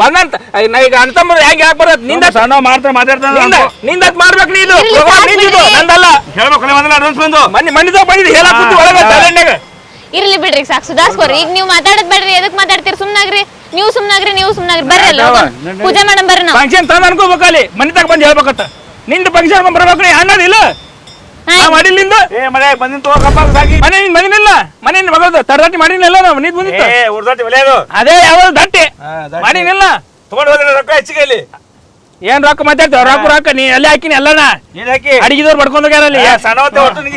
Speaker 1: ಬಂದಂತ ನಾ ಈಗ ಅಣ್ತಮ್ಮರು ಹೆಂಗ್ ಯಾಕೆ ಬರತ್ನಿಂದ
Speaker 11: ಸಣ್ಣ ಮಾಡ್ತಾ ಮಾತಾಡ್ತಾನೆ
Speaker 1: ನಿಂದ ನಿಂದತ್ ಮಾಡ್ಬೇಕು ನೀನು.
Speaker 2: ಇರ್ಲಿ,
Speaker 1: program
Speaker 2: ಸಾಕ್
Speaker 1: ನಿಂದಿದು,
Speaker 2: ಬಿಡ್ರಿ.
Speaker 1: ನಂದಲ್ಲ.
Speaker 11: ಹೇಳ್ಬೇಕು ಮೊದಲ ಅಡ್ವಾನ್ಸ್ ಬಂದು.
Speaker 1: ಮನೆ ಮನಿದಾಗ ಬಂದಿದ್ದು ಹೇಳ ಕೂತಿ ಒಳಗ
Speaker 2: ಇರ್ಲಿ ಬಿಡ್ರಿ ಸಾಕ್. ಸುಧಾರ್ಸ್ಕೋರಿ ಈಗ ನೀವು ಮಾತಾಡದ್ ಬೇಡ್ರಿ ಎದಕ್ ಮಾತಾಡ್ತೀರಿ? ಸುಮ್ನಾಗ್ರಿ. ನೀವು ಸುಮ್ನಾಗ್ರಿ ನೀವು ಸುಮ್ನಾಗ್ರಿ. ಬರ್ರಿ ಅಲ್ಲ ಪೂಜಾ ಮಾಡಮ್ ಬರ್ರಿ ನಾವು.
Speaker 1: ಫಂಕ್ಷನ್ ತಂದ ಅನ್ಕೋಬೇಕಲ್ಲಿ. ಮನೆ ತಗ ಬಂದು ಹೇಳ್ಬೇಕತ್ತ ನಿಂದ ಫಂಕ್ಷನ್ ಬರ್ಬೇಕು ಅನ್ನೋದಿಲ್ಲ. ನಿಂದು
Speaker 11: ಏ ಮನ್ಯಾಗ ಬಂದಿನ ತಗೋ ಕಪ್ಪ ಸಾಕಿ.
Speaker 1: ಮನೆ ನಿನ್ ಮನಿನಿಲ್ಲ ಮನೆ ನಿನ್ ತಡದಟ್ಟಿ ಮಾಡಿನಿಲ್ಲ ನಾವು ನಿಂದ ಬಂದಿತ್ತು.
Speaker 11: ಏ ಉರ್ದಾಟಿ ಅದೇ.
Speaker 1: ಯಾವ್ದು ದಟ್ಟಿ. ಮಾಡಿನಿಲ್ಲ
Speaker 11: ತಗೊಂಡು ಹೋದ್ರೆ ರೊಕ್ಕ ಹೆಚ್ಚಿಗೆ ಇಲ್ಲಿ.
Speaker 1: ಏನ್ ರೊಕ್ಕ ಮಾತಾಡ್ತೇವ ರೊಕ್ಕ ರೊಕ್ಕ ನೀ ಎಲ್ಲ ಹಾಕಿನಿ ಎಲ್ಲನ.
Speaker 11: ಅಡಿಗಿದವ್ರು ಹಾಕಿ?
Speaker 1: ಅಡಿಗೆದವ್ರು ಬಡ್ಕೊಂಡ್ ಹೋಗ್ಯಾರ ಅಲ್ಲಿ.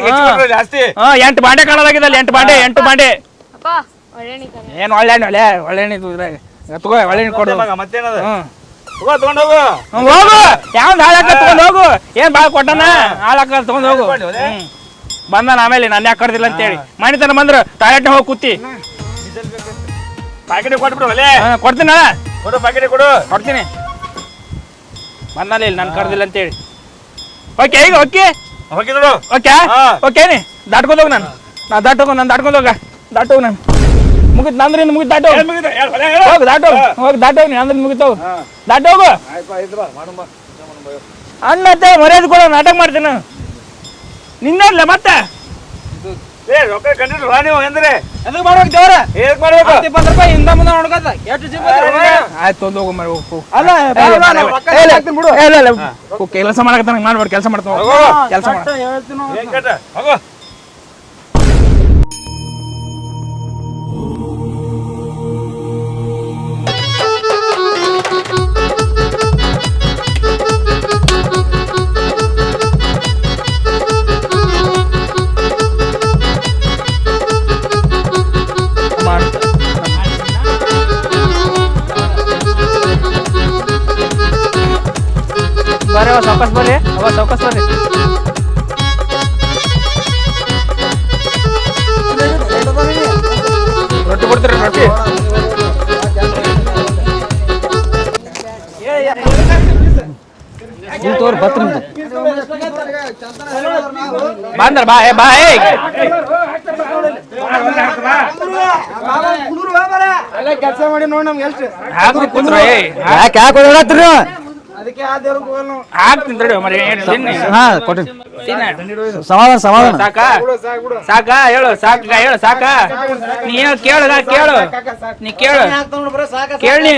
Speaker 11: ಕೊಡ್ತಾರೆ ಜಾಸ್ತಿ.
Speaker 1: ಹಾ ಎಂಟು ಬಾಂಡೆ ಕಾಣೋದಾಗಿದ್ದಲ್ಲ ಎಂಟು ಬಾಂಡೆ ಎಂಟು ಬಾಂಡೆ. ಏನ್ ಒಳ್ಳೆ ಒಳ್ಳೆ ಒಳ್ಳೆ ತಗೋ ಒಳ್ಳೆ ಕೊಡು.
Speaker 11: ಮಗ ಮತ್ತೇನದ?
Speaker 1: ಹ್ಮ್.
Speaker 11: ಹೋಗೋ ತಗೊಂಡ್ ಹೋಗು.
Speaker 1: ಹೋಗು. ಯಾವ್ದು ಹಾಳಾಕ ತಗೊಂಡ್ ಹೋಗು? ಏನ್ ಬಾಳ ಕೊಟ್ಟನ? ಹಾಳಾಕ ತಗೊಂಡ್ ಹೋಗು. ಹ್ಮ್. ಬಂದಾನ ಆಮೇಲೆ ನಾನು ಯಾಕೆ ಕರ್ದಿಲ್ಲ ಅಂತೇಳಿ. ಮಣಿತನ ಬಂದ್ರು ಟಾಯ್ಲೆಟ್ ಹೋಗಿ ಕೂತಿ.
Speaker 11: ಪ್ಯಾಕೆಟ್ ಕೊಟ್ಬಿಡು ಒಲೆ
Speaker 1: ಹಾ, ಕೊಡ್ತೀನ
Speaker 11: ಕೊಡು ಪ್ಯಾಕೆಟ್ ಕೊಡು.
Speaker 1: ಕೊಡ್ತೀನಿ. ಬಂದಲ್ಲ ಇಲ್ಲಿ ನಾನು ಕರ್ದಿಲ್ಲ ಅಂತೇಳಿ. ಓಕೆ ಈಗ ಓಕೆ?
Speaker 11: ಹೋಗಿ ನೋಡು.
Speaker 1: ಓಕೆ?
Speaker 11: ಹಾ.
Speaker 1: ಓಕೆ ದಾಟ್ಕೊಂಡೋಗ ದಾಟ್ಕೊಂಡ್ ಹೋಗು ನಾನು. ನಾ ದಾಟ್ ಹೋಗು ನಾನು ದಾಟ್ಕೊಂಡ್ ಹೋಗ. ದಾಟ್ ಹೋಗ ನಾನು. ಮುಗಿತ್ ನಂದ್ರೆ ಮುಗಿತ್ ದಾಟೋ ಹೋಗಿ. ದಾಟೋ? ಹೋಗು. ದಾಟ್ ನೀ ಅಂದ್ರೆ ಮುಗಿತ್ ಹೋಗು. ದಾಟ್ ಹೋಗು.
Speaker 11: ಬಾ.
Speaker 1: ಅಣ್ಣತ್ತೆ ಮರ್ಯಾದೆ ಕೊಡೋ ನಾಟಕ ಮಾಡ್ತೀನಿ. ನಾನು. ನಿನ್ನಲ್ಲ ಮತ್ತೆ?
Speaker 11: ಏ ರೊಕ್ಕ ಕಂಡಿದ್ರು ನೀವು ಎಂದ್ರೆ?
Speaker 4: ಎದಕ್ ಮಾಡ್ಬೇಕು ದೇವ್ರ
Speaker 11: ಏಕ್ ಮಾಡ್ಬೇಕು?
Speaker 4: ಇಪ್ಪತ್ತು ರೂಪಾಯಿ ಹಿಂದ ಮುಂದೆ ನೋಡ್ಕೊತ ಎಷ್ಟು ಜಿಪ್
Speaker 1: ಆಯ್ತು ತೊಂದು ಹೋಗು ಮರಿ ಹೋಗು
Speaker 4: ಅಲ್ಲ ಬೇಡ, ನಾವ್ ರೊಕ್ಕ ಹಾಕ್ತೀನಿ ಬಿಡು.
Speaker 1: ಕೆಲಸ ಮಾಡಕತ್ತಾನ ಮಾಡ್ಬೇಡ ಕೆಲಸ ಮಾಡ್ತಾವ ಕೆಲಸ ಮಾಡ. ಬರ್ರಿ ಅವ ಬರ್ರಿ ಅವ ಸಾವ್ಕಾಸ್ ಬರ್ರಿ ರೊಟ್ಟಿ ಕೊಡ್ತೀರಿ ರೊಟ್ಟಿ?
Speaker 7: ತೋರ್ ಬತ್ ನಿಮ್ದು.
Speaker 1: ಬಂದ್ರ ಬಾ ಏ ಬಾ ಏ
Speaker 4: ಕೆಲಸ ಮಾಡಿ ನೋಡಿ ನಮ್ಗೆ ಎಷ್ಟು
Speaker 1: ಹಾಕ್ರಿ ಕುಂದ್ರ ಏ
Speaker 7: ಯಾಕೆ ಯಾಕೆ ಓಡಾಡ್ತೀರಿ
Speaker 4: ಅದಕ್ಕೆ ಆ ದೇವ್ರಿಗೆ ಹೋಗಲ್ಲ ನಾವು
Speaker 1: ಹಾಕ್ತೀನಿ ತಡಿ ಮರಿ ಏನ್ ತಿನ್ನಿ
Speaker 7: ಹಾ ಕೊಟ್ರಿ
Speaker 1: ತಿನ್ನ
Speaker 7: ಸಮಾಧಾನ ಸಮಾಧಾನ
Speaker 1: ಸಾಕಾ ಸಾಕಾ ಹೇಳು ಸಾಕ ಹೇಳು ಸಾಕಾ ನೀ ಏನು ಕೇಳು ಕೇಳು ನೀ ಕೇಳು ಕೇಳಿ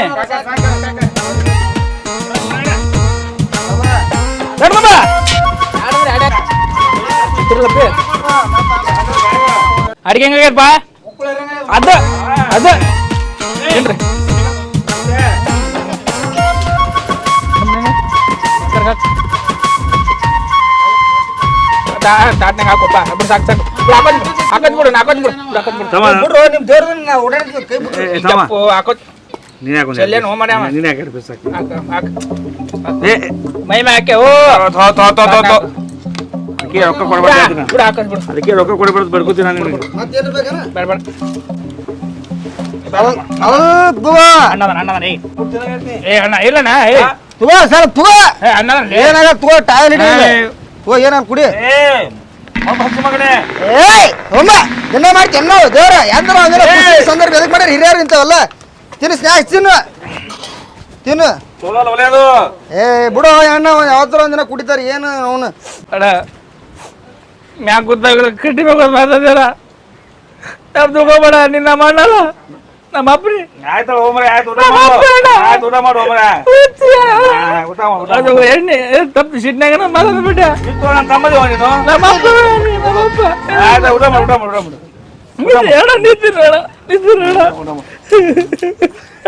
Speaker 1: ಅಡಿಗೆ ಹೆಂಗಾಗ್ಯಪ್ಪ ಅದ ಅದ ಏನ್ರಿ ತಾಟ್ನಾಗ ಹಾಕೋಪ್ಪ ಬಿಡು ಸಾಕು ಸಾಕು ಹಾಕೋದ್ ಬಿಡು ಹಾಕೋದ್ ಬಿಡು ಹಾಕೋದ್ ಬಿಡು
Speaker 7: ಬಿಡ್ರು ನಿಮ್ ದೇವ್ರನ್ನ ನಾವು ಓಡಾಡ್ತೀವಿ ಕೈ ಬಿಡ್ರಿ
Speaker 1: ಹಾಕೋದ್
Speaker 11: ನೀನ್ ಯಾಕೆ
Speaker 1: ಚೆಲ್ಲೇನು ಹೋಮ ಮಾಡ್ಯಾವ
Speaker 11: ನೀನ್ ಯಾಕೆ ಬಿಸಾಕಿ
Speaker 1: ಹಾಕ ಹಾಕ
Speaker 11: ಏ
Speaker 1: ಮೈ ಹಾಕೆ ಓ
Speaker 11: ಥೋ ಥೋ ಥೋ ತೋ ಥೋ ಅದಕ್ಕೆ ರೊಕ್ಕ ಕೊಡ್ಬಾರ್ದು ಅದನ್ನ.
Speaker 1: ಬಿಡು ಹಾಕೋದ್ ಬಿಡು
Speaker 11: ಅದಕ್ಕೆ ರೊಕ್ಕ ಕೊಡ್ಬಾರ್ದು ಬರ್ಕೋತೀನಿ ನಾನು ನಿನಗೆ
Speaker 7: ಮತ್ತೇನು ಬೇಕನ
Speaker 1: ಬೇಡ ಬೇಡ
Speaker 7: ತುವಾ
Speaker 1: ಅಣ್ಣದನ ಅಣ್ಣದನ ಏ ಏ ಅಣ್ಣ ಇಲ್ಲಣ್ಣ ಏ
Speaker 7: ತುವಾ ಸರ್ ತುವಾ
Speaker 1: ಏ ಅಣ್ಣದನ ಏ
Speaker 7: ಏನಾಗ ತುವಾ ಟಾಯ್ಲೆಟ್ ತುವಾ ಏನಾಗ ಕುಡಿ.
Speaker 11: ಏ ಮಗನೇ.
Speaker 7: ಏಯ್ ಒಮ್ಮ ದಿನ ಮಾಡ್ತಿ ಎನ್ನೋ ದೇವ್ರ ಎಂದ್ರ ಸಂದರ್ಭ ಎದಕ್ ಮಾಡ್ಯಾರ? ಹಿರಿಯರು ಇಂಥವಲ್ಲ. ತಿನ್ನು ಸ್ನ್ಯಾಕ್ಸ್ ತಿನ್ನು. ತಿನ್ನು. ಏ ಬಿಡು ಅಣ್ಣ ಯಾವತ್ತರ ಒಂದಿನ ಕುಡಿತಾರೆ ಏನು ಅವನು.
Speaker 1: ಅಣ್ಣ ಮ್ಯಾಗ ಕೂತಾಗ ಕಟ್ಟಿ ಬೇಕು ಮಾತಾಡ್ಯಾರ ಹೋಗ್ಬೇಡ ನಿನ್ನ ಮಾಡಲ್ಲ ನಮ್ಮ ಅಪ್ಪನಿ.
Speaker 11: ಆಯ್ತಲ್ಲ ಹೋಮರೆ ಆಯ್ತು ಊಟ ಮಾಡು. ಆಯ್ತು ಊಟ ಮಾಡು ಹೋಮರೆ ಊಟ ಮಾಡು ಊಟ
Speaker 1: ಅದು ಎಣ್ಣೆ ತಪ್ಪು ಸಿಟ್ನಾಗ ಮಾತಾಡ ಬಿಟ್ಟ.
Speaker 11: ಇತ್ತು ನನ್ನ ತಮ್ಮದಿ ನೀನು.
Speaker 1: ನಮ್ಮ ಅಪ್ಪ ನಮ್ಮ ಅಪ್ಪ.
Speaker 11: ಆಯ್ತು ಊಟ ಮಾಡು ಊಟ ಮಾಡು ಊಟ ಮಾಡು.
Speaker 1: ಅಣ್ಣ ನಿಂತಿರ ಅಣ್ಣ ನಿಂತಿರ ಅಣ್ಣ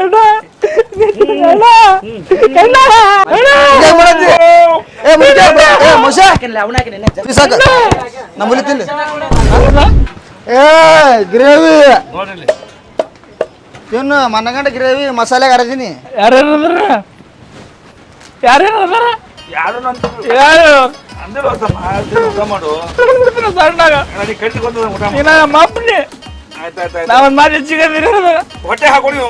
Speaker 1: ಅಣ್ಣ ನಿಂತಿರ ಅಣ್ಣ ಅಣ್ಣ ಅಣ್ಣ
Speaker 7: ಏನ್ ಮಾಡತ್ತಿ? ಏ ಮುಚ್ಚ ಏ ಮುಷ. ಬಿಸಾಕ. ನಮ್ಮ ಹುಲಿ ತಿಲ್ಲಿ ಏ ಗ್ರೇವಿ.
Speaker 11: ನೋಡ್ರಿ
Speaker 7: ತಿನ್ನು ಮನಗಂಡ ಗ್ರೇವಿ ಮಸಾಲೆ ಅರಜಿನಿ.
Speaker 1: ಯಾರ್ಯಾರು ಅದಾರ ಯಾರ್ಯಾರು ಅದಾರ
Speaker 11: ಯಾರು? ನನ್ನ
Speaker 1: ಯಾರು
Speaker 11: ಅಂದ್ರೆ ಊಟ ಮಾಡು.
Speaker 1: ಬಿಡ್ತಾನ ಸಣ್ಣಾಗ
Speaker 11: ನನಗೆ ಕಟ್ಟಿ ಬಂದ ಊಟ ಮಾಡು.
Speaker 1: ನೀನ ನಮ್ಮ ಅಪ್ಪನೇ
Speaker 11: ಆಯ್ತು ಆಯ್ತು ಆಯ್ತು
Speaker 1: ನಾವೊಂದು ಮಾತು ಹೆಚ್ಚಿಗೆ
Speaker 11: ಹೊಟ್ಟೆ ಹಾಕೊಂಡು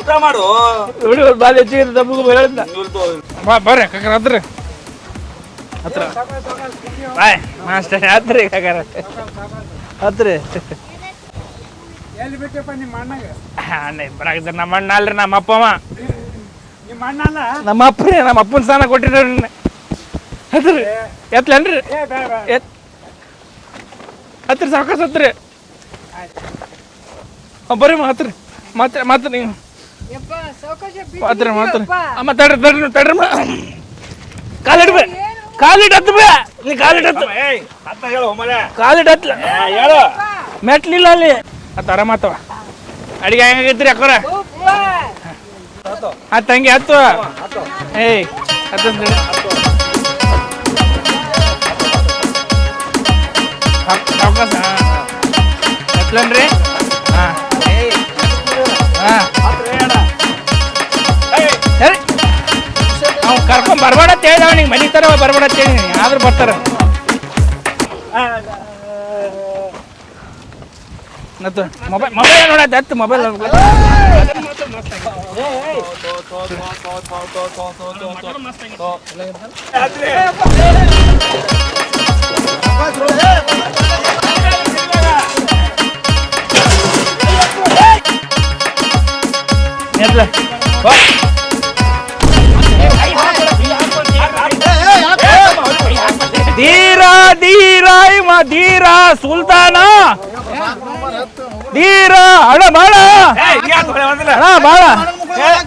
Speaker 11: ಊಟ ಮಾಡು.
Speaker 1: ಒಂದು ಮಾತು ಹೆಚ್ಚಿಗೆ ತಪ್ಪು ಬರ್ರಿ ಕಕ್ಕರ ಹತ್ರ ಹತ್ರ. ಬಾಯ್, ಮಾಸ್ಟರ್, ಹತ್ರಿ ಕಾಕರ. ಹತ್ರಿ.
Speaker 4: ಎಲ್ಲಿ ಬಿಟ್ಟಪ್ಪ ನಿಮ್ಮ ಅಣ್ಣಗ
Speaker 1: ಅಣ್ಣ, ಬರಾಕಿದ್ರೆ ನಮ್ಮ ಅಣ್ಣ ಅಲ್ರಿ, ನಮ್ಮ ಅಪ್ಪಮ್ಮ
Speaker 4: ನಿಮ್ಮ ಅಣ್ಣ ಅಲ್ಲ
Speaker 1: ನಮ್ಮ ಅಪ್ಪನೇ ನಮ್ಮ ಅಪ್ಪನ ಸ್ಥಾನ ಕೊಟ್ಟಿರೋರಿ ಹತ್ರಿ. ಎತ್ಲನ್ರಿ ಎತ್. ಹತ್ರಿ ಸಾವಕಾಶ ಸತ್ರಿ ಬರ್ರಿ ಮಾತ್ರಿ ಮಾತ್ರ ಮಾತ್ರ ನೀವು. ಮಾತ್ರ ಮಾತ್ರ. ಅಮ್ಮ ತಡ್ರಿ ತಡ್ರಿ ತಡ್ರಿ ಹತ್ತು ಬೇ. ನೀ ಹತ್ತು
Speaker 11: ಹೇಳು
Speaker 1: ಮೆಟ್ಲಿಲ್ಲ ಅಲ್ಲಿ. ಅತ್ತಾರ ಆರಾಮಾತವ ಅಡಿಗೆ ಹೆಂಗಾಗೈತ್ರಿ ಅಕ್ಕರ? ಆ ತಂಗಿ ಹತ್ತು. ಏಯ್ ಹತ್ತು. ಹತ್ಲನ್ರಿ ಕರ್ಕೊಂಡ್ ಬರ್ಬೇಡ ಅಂತ ಹೇಳ್ದ ಮನೆ ತರ ಬರ್ಬೇಡ ಅಂತ ಹೇಳಿ ಆದ್ರೂ ಬರ್ತಾರ ಮತ್ತು ಮೊಬೈಲ್ ಮೊಬೈಲ್ ನೋಡತ್ತೆ ಹತ್ತು ಮೊಬೈಲ್ ಧೀರ ಧೀರ ಇವ ಧೀರ ಸುಲ್ತಾನ. ಧೀರ ಅಡ ಬಾಳ ಅಣ ಬಾಳ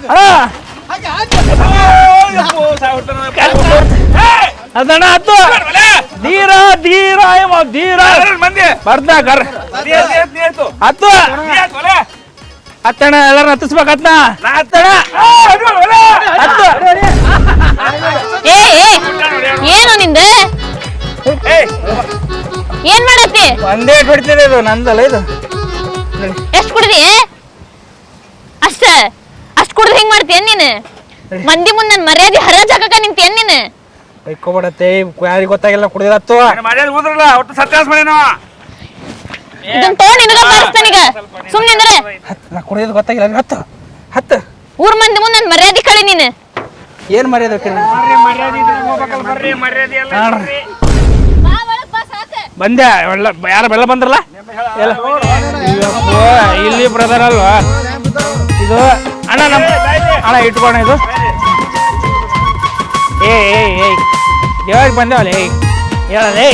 Speaker 1: ಅಣ್ಣ ಅದಣ್ಣ ಹತ್ತು. ಧೀರ ಧೀರ ಇವ ಧೀರ. ಬರ್ದ ಕರ್ ಹತ್ತು. ಹತ್ತಣ್ಣ ಎಲ್ಲಾರು ಹತ್ತಿಸ್ಬೇಕತ್ನ ಹತ್ತಣ ಹತ್ತು.
Speaker 2: ಏ ಏ ಏನು ನಿಂದ? ಏನ್ ಮಾಡತ್ತಿ?
Speaker 1: ಒಂದೇ ಬಿಡ್ತೀನಿ ಇದು ನಂದಲ್ಲ ಇದು.
Speaker 2: ಎಷ್ಟು ಕುಡ್ದಿ? ಅಷ್ಟ ಅಷ್ಟ್ ಕುಡ್ದು ಹೆಂಗ್ ಮಾಡ್ತೀಯ ನೀನು? ಮಂದಿ ಮುಂದ್ ನನ್ ಮರ್ಯಾದೆ ಹರಾಜ್ ಹಾಕಕ ನಿಂತೇನ್ ನೀನು?
Speaker 1: ಬೈಕೋಬಿಡತ್ತೆ ಯಾರಿಗೆ ಗೊತ್ತಾಗಿಲ್ಲ ಕುಡಿದಿರತ್ತು
Speaker 2: ಇದನ್ನ ತಗೊಂಡ್ ನಿನಗ ಕಳಿಸ್ತಾನೀಗ ಸುಮ್ನಿಂದ್ರ
Speaker 1: ನಾ ಕುಡಿಯೋದು ಗೊತ್ತಾಗಿಲ್ಲ ಹತ್ತು ಹತ್ತು.
Speaker 2: ಊರ್ ಮಂದಿ ಮುಂದೆ ನನ್ ಮರ್ಯಾದೆ ಕಳಿ ನೀನು.
Speaker 1: ಏನ್ ಮರ್ಯಾದೆ ಬಂದೆ, ಎಲ್ಲ, ಯಾರು ಬೆಲ್ಲ ಬಂದ್ರಲ್ಲ? ಇಲ್ಲಿ ಬ್ರದರ್ ಅಲ್ವಾ? ಇದು, ಅಣ್ಣ ನಮ್ಮ ಅಣ್ಣ ಇಟ್ಕೋಣ ಇದು. ಏ ಏ ಏಯ್ ದೇವ್ರಿಗೆ ಬಂದೇವಲ್ಲ ಏಯ್ ಹೇಳಲೇ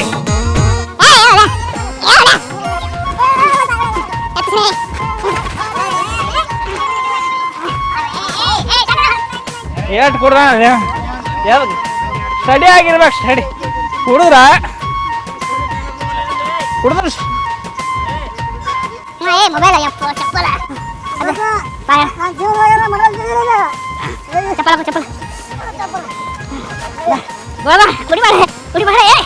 Speaker 1: ಏಟ್ ಕುಡ್ದ ಸ್ಟಡಿ ಆಗಿರ್ಬೇಕು, ಸ್ಟಡಿ. ಕುಡಿದ್ರ? ಕುಡಿದ್ರ
Speaker 3: ಮೊಬೈಲ್ ಅಯ್ಯಪ್ಪ ಚಪ್ಪಲ. ಅದು ಬಾಯ. ಚಪ್ಪಲ ಚಪ್ಪಲ. ಬಾಬಾ ಕುಡಿ ಏ.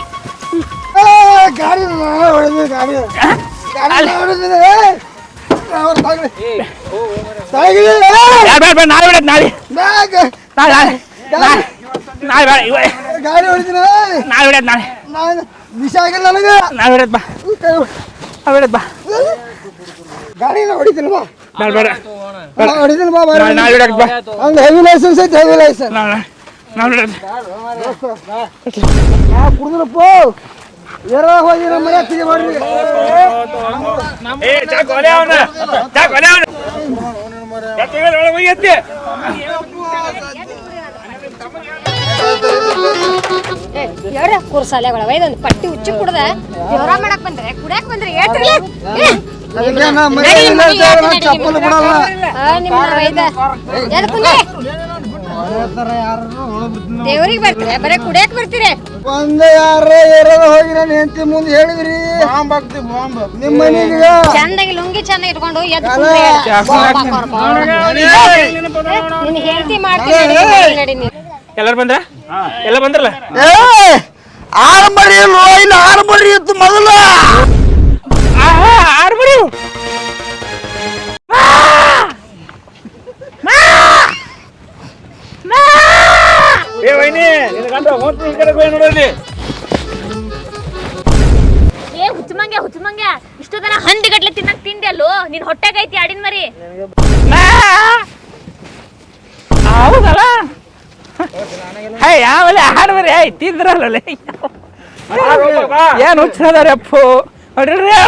Speaker 7: ಗಾಡಿ ಹೊಡೆದು ಗಾಡಿ. ಗಾಡಿ ಹೊಡೆದಿದೆ
Speaker 1: ಯಾರು ಬೇಡ ನಾಳೆ ನಾಳೆ. ನಾಳೆ ನಾಳೆ ನಾಳೆ ಬೇಡ ನಾಳೆ ಬಿಡತ್ ನಾಳೆ
Speaker 7: ನಾನು ವಿಷ ಆಗಿಲ್ಲ ನನಗೆ.
Speaker 1: ನಾಳೆ ಬಿಡತ್ ಬಾ ನಾಳೆ ಬಿಡತ್ ಬಾ
Speaker 7: ಗಾಡಿನ ಹೊಡಿತೀನಿ ಬಾ
Speaker 1: ಬೇಡ ಬೇಡ
Speaker 7: ನಾ ಹೊಡಿತೀನಿ ಬಾ ಬಾರಿ
Speaker 1: ನಾಳೆ ನಾಳೆ ಬಿಡತ್ ಬಾ
Speaker 7: ಹಂಗ ಹೆವಿ ಲೈಸೆನ್ಸ್ ಐತೆ ಹೆವಿ ಲೈಸೆನ್ಸ್
Speaker 1: ನಾಳೆ ನಾಳೆ ಬಿಡತ್
Speaker 7: ನಾ ಕುಡಿದ್ರಪ್ಪ ಏರ ಹೋಗಿ ನಮ್ಮ ಮನೆ ಹತ್ತಿಗೆ ಮಾಡ್ರಿ
Speaker 1: ಏ ಚಾ ಕೊಲೆ ಅವನ ಚಾ ಕೊಲೆ ಅವನ ಎತ್ತಿ
Speaker 8: ಹೇಳ್ರ ಕುರ್ಸಾಲೆಗಳ ಇದೊಂದು ಪಟ್ಟಿ ಉಚ್ಚಿ ಕುಡ್ದ. ಜೋರ ಮಾಡಕ್ ಬಂದ್ರೆ ಕುಡ್ಯಾಕ್ ಬಂದ್ರೆ ಏಟ್ರಿ? ದೇವ್ರಿಗೆ ಬರ್ತೀರಿ? ಬರೇ ಕುಡ್ಯಾಕ್ ಬರ್ತೀರಿ?
Speaker 7: ಒಂದೇ ಯಾರ ಏರದ ಹೋಗಿ ನಾನು ಹೆಂಡತಿ ಮುಂದೆ ಹೇಳಿದ್ರಿ. ನಿಮ್ಮ ಮನೆಗೆ.
Speaker 8: ಚಂದಾಗಿ ಲುಂಗಿ ಚಂದ ಇಟ್ಕೊಂಡು ಎದ್ದು ಹೆಂಡತಿ ಮಾಡ್ತೀನಿ
Speaker 1: ಎಲ್ಲರೂ ಬಂದ್ರ? ಎಲ್ಲ ಬಂದ್ರಲ್ಲ?
Speaker 7: ಏ ಆರಂಬರಿ ಇಲ್ವೋ ಇಲ್ಲಿ ಆರಂಬರಿ ಇತ್ತು ಮೊದಲು.
Speaker 1: ಆರು ಬರೀ ಏ ವೈನಿ ನಿನ್ನ ಗಂಡ ಹೋಗ್ತೀನಿ ಈ ಕಡೆ ನೋಡಲಿ
Speaker 13: ಏ ಹುಚ್ಚಮಂಗ್ಯ ಹುಚ್ಚಮಂಗ್ಯ ಇಷ್ಟು ಜನ ಹಂದಿ ಗಟ್ಲೆ ತಿನ್ನಕ್ ತಿಂದೆ ಅಲ್ಲೋ? ನಿನ್ ಹೊಟ್ಟೆಗೈತಿ ಆಡಿನ ಮರಿ
Speaker 1: ಹೌದಲ್ಲ ಹೇ ಯಾವಲ್ಲ ಹಾಡ್ಬೇರಿ ಬರೀ ಐ ತಿಂದ್ರಲ್ಲ ಏನು ಹುಚ್ಚದಾರಪ್ಪು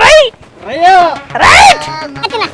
Speaker 1: ರೈಟ್
Speaker 3: ಅತ್ತಿನ